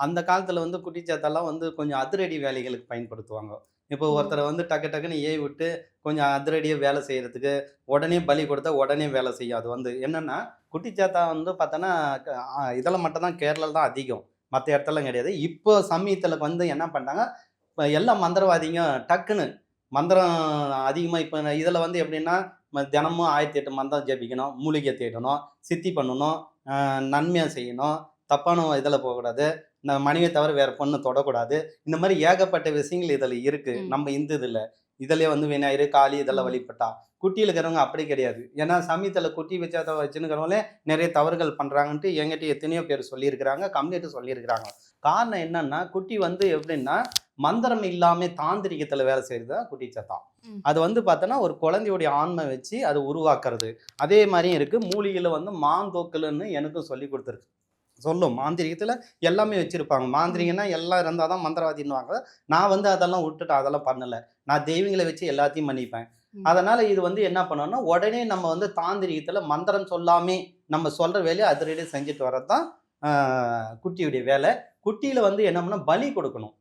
அந்த காலத்தில் வந்து குட்டிச்சாத்தெல்லாம் வந்து கொஞ்சம் அதிரடி வேலைகளுக்கு பயன்படுத்துவாங்க. இப்போ! ஒருத்தரை வந்து டக்கு டக்குன்னு ஏவி விட்டு கொஞ்சம் அதிரடியாக வேலை செய்கிறதுக்கு உடனே பலி கொடுத்தா உடனே வேலை செய்யும். அது வந்து என்னென்னா குட்டிச்சாத்தா வந்து பார்த்தோன்னா இதில் மட்டும் தான் கேரளாவில் தான் அதிகம். மற்ற இடத்துலாம் கிடையாது. இப்போ சமயத்தில் வந்து என்ன பண்ணிட்டாங்க இப்போ எல்லா மந்திரவாதிங்க டக்குன்னு மந்திரம் அதிகமாக இப்போ இதில் வந்து எப்படின்னா தினமும் ஆயிரத்தி எட்டு மந்திரம் ஜெபிக்கணும் மூலிகை தேடணும் சித்தி பண்ணணும் நன்மையாக செய்யணும் தப்பான இதில் போகக்கூடாது. நம்ம மனைவியை தவிர வேற பொண்ணு தொடக்கூடாது. இந்த மாதிரி ஏகப்பட்ட விஷயங்கள் இதில் இருக்கு. நம்ம இந்த இதில். இதுலயே வந்து விநாயகர் காளி இதெல்லாம். வழிபட்டா. குட்டியில் இருக்கிறவங்க அப்படி கிடையாது. ஏன்னா சமயத்தில் குட்டி வச்சா வச்சுன்னுக்கிறவங்களே நிறைய தவறுகள் பண்ணுறாங்கன்ட்டு என்கிட்ட எத்தனையோ பேர் சொல்லியிருக்கிறாங்க கம்யூனிட்டி சொல்லியிருக்கிறாங்க. காரணம் என்னன்னா குட்டி வந்து எப்படின்னா மந்திரம் இல்லாமல் தாந்திரிகத்தில் வேலை செய்கிறது தான் குட்டி சத்தம். அது வந்து பார்த்தோன்னா ஒரு குழந்தையுடைய ஆன்மை வச்சு அது உருவாக்குறது. அதே மாதிரியும் இருக்குது மூலிகையில் வந்து மாந்தோக்கல்னு எனக்கும் சொல்லி கொடுத்துருக்கு. சொல்லும். மாந்திரிகத்தில் எல்லாமே வச்சுருப்பாங்க. மாந்திரிகன்னா எல்லாம் இருந்தால் தான் மந்திரவாதின்னுவாங்க. நான் வந்து அதெல்லாம் விட்டுட்டு அதெல்லாம் பண்ணலை. நான் தெய்வங்களை வச்சு எல்லாத்தையும் பண்ணிப்பேன். அதனால் இது வந்து என்ன பண்ணோம்னா உடனே நம்ம வந்து தாந்திரிகத்தில் மந்திரம் சொல்லாமே நம்ம சொல்கிற வேலையை அதிரடியாக செஞ்சுட்டு வர்றது தான் குட்டியுடைய வேலை. குட்டியில் வந்து என்ன பண்ணால் பலி கொடுக்கணும்.